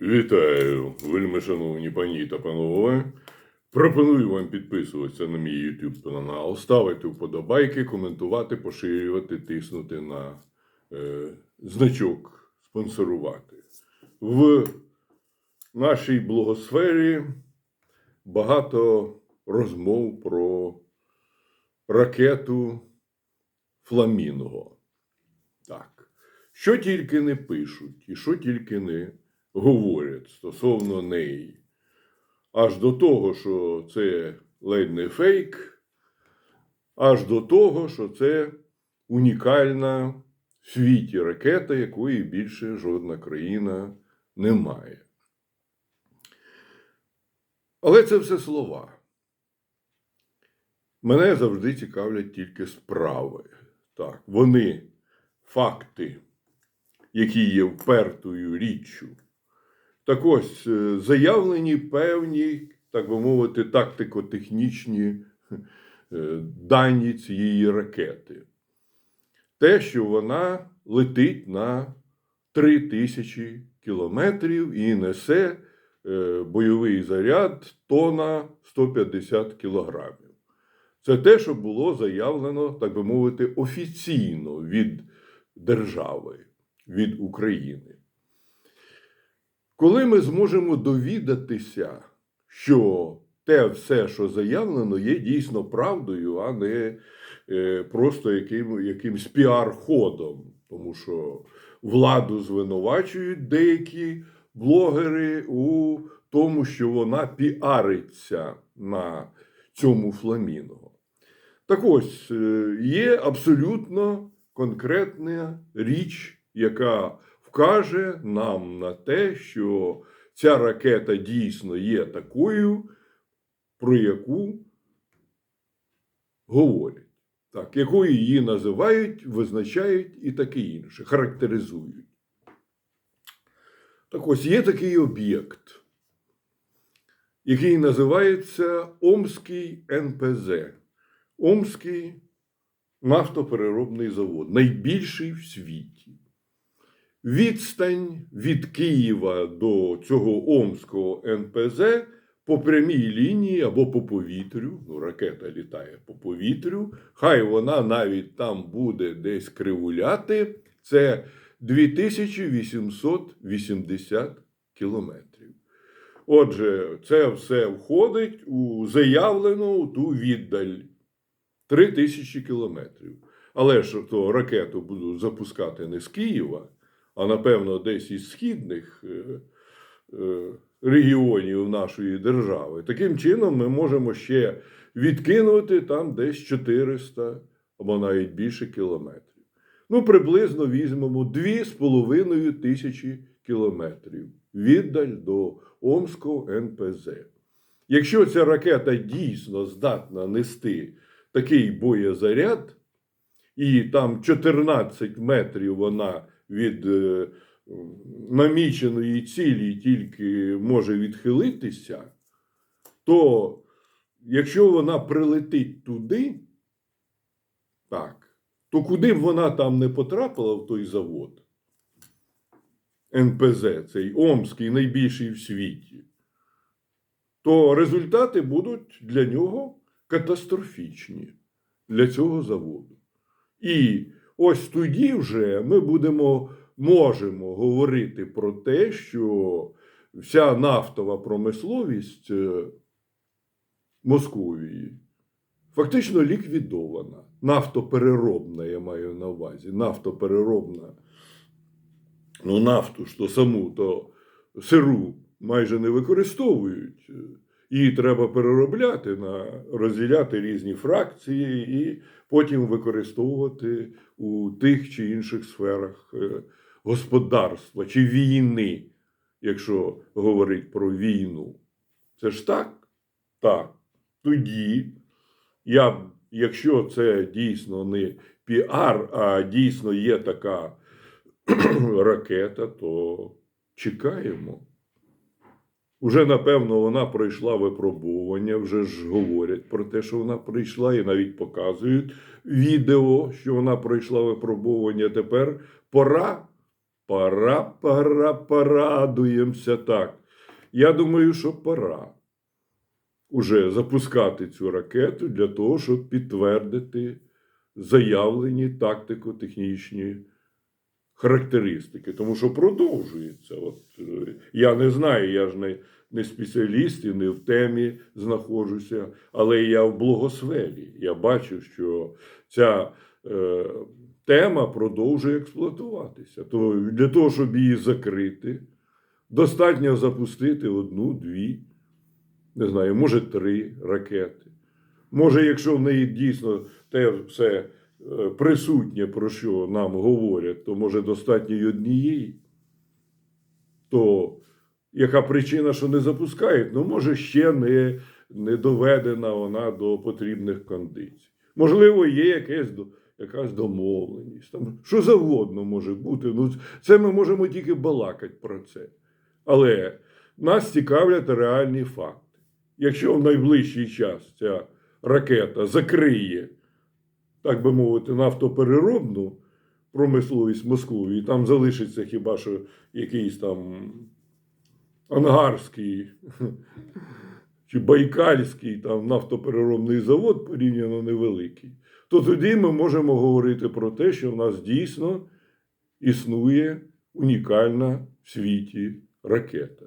Вітаю, вельми шановні пані та панове. Пропоную вам підписуватися на мій YouTube канал, ставити вподобайки, коментувати, поширювати, тиснути на е, значок спонсорувати. В нашій блогосфері багато розмов про ракету Фламінго. Так. Що тільки не пишуть і що тільки не говорять стосовно неї. Аж до того, що це ледь не фейк, аж до того, що це унікальна в світі ракета, якої більше жодна країна не має. Але це все слова. Мене завжди цікавлять тільки справи. Так, вони факти, які є впертою річчю. Так ось е, заявлені певні, так би мовити, тактико-технічні е, дані цієї ракети. Те, що вона летить на 3000 кілометрів і несе е, бойовий заряд тона 150 кілограмів. Це те, що було заявлено, так би мовити, офіційно від держави, від України. Коли ми зможемо довідатися, що те все, що заявлено, є дійсно правдою, а не е, просто яким, якимсь піар-ходом, тому що владу звинувачують деякі блогери у тому, що вона піариться на цьому фламінго. Так ось е, є абсолютно конкретна річ, яка вкаже нам на те, що ця ракета дійсно є такою, про яку говорять, так, якою її називають, визначають і таке інше, характеризують. Так ось є такий об'єкт, який називається Омський НПЗ. Омський нафтопереробний завод, найбільший в світі. Відстань від Києва до цього Омського НПЗ по прямій лінії або по повітрю, ну, ракета літає по повітрю, хай вона навіть там буде десь кривуляти, це 2880 кілометрів. Отже, це все входить у заявлену ту віддаль 3000 кілометрів. Але ж то ракету будуть запускати не з Києва, а напевно десь із східних е, е, регіонів нашої держави. Таким чином, ми можемо ще відкинути там десь 400 або навіть більше кілометрів. Ну, приблизно візьмемо 2,5 тисячі кілометрів віддаль до Омського НПЗ. Якщо ця ракета дійсно здатна нести такий боєзаряд, і там 14 метрів вона від е, наміченої цілі тільки може відхилитися, то якщо вона прилетить туди, так, то куди б вона там не потрапила в той завод, НПЗ, цей Омський, найбільший в світі, то результати будуть для нього катастрофічні для цього заводу. І ось тоді вже ми будемо, можемо говорити про те, що вся нафтова промисловість е, Московії фактично ліквідована. Нафтопереробна, я маю на увазі. Нафтопереробна. Ну, нафту то саму, то сиру майже не використовують. Її треба переробляти, на, розділяти різні фракції і потім використовувати у тих чи інших сферах е, господарства чи війни, якщо говорить про війну. Це ж так? Так. Тоді, я, якщо це дійсно не піар, а дійсно є така ракета, то чекаємо. Уже, напевно, вона пройшла випробування, вже ж говорять про те, що вона пройшла, і навіть показують відео, що вона пройшла випробування. Тепер пора Пора, пора, порадуємося так. Я думаю, що пора уже запускати цю ракету для того, щоб підтвердити заявлені тактико-технічні характеристики. Тому що продовжується. От, е, я не знаю, я ж не, не спеціаліст і не в темі знаходжуся, але я в благосфері. Я бачу, що ця е, тема продовжує експлуатуватися. То для того, щоб її закрити, достатньо запустити одну, дві, не знаю, може три ракети. Може, якщо в неї дійсно те все е, присутнє, про що нам говорять, то може достатньо й однієї. То яка причина, що не запускають? Ну, може, ще не, не доведена вона до потрібних кондицій. Можливо, є якесь, якась домовленість. Там, що завгодно може бути. Ну, це ми можемо тільки балакати про це. Але нас цікавлять реальні факти. Якщо в найближчий час ця ракета закриє, так би мовити, нафтопереробну промисловість Москви, і там залишиться хіба що якийсь там ангарський чи байкальський там нафтопереробний завод порівняно невеликий, то тоді ми можемо говорити про те, що в нас дійсно існує унікальна в світі ракета.